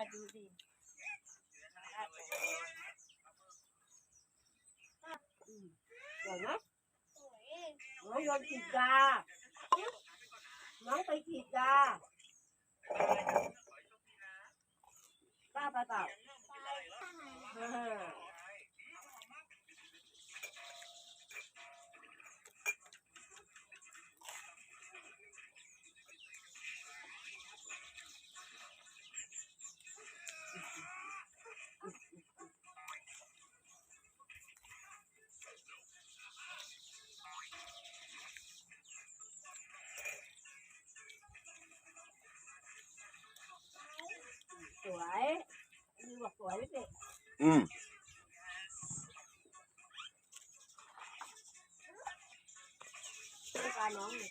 อยดูดิสวยไหมน้องโยนฉีดยาน้องไปฉีดยาป้าไปเปล่า บอกสวยไม่เสร็จอืมไม่ปลาน้องเลย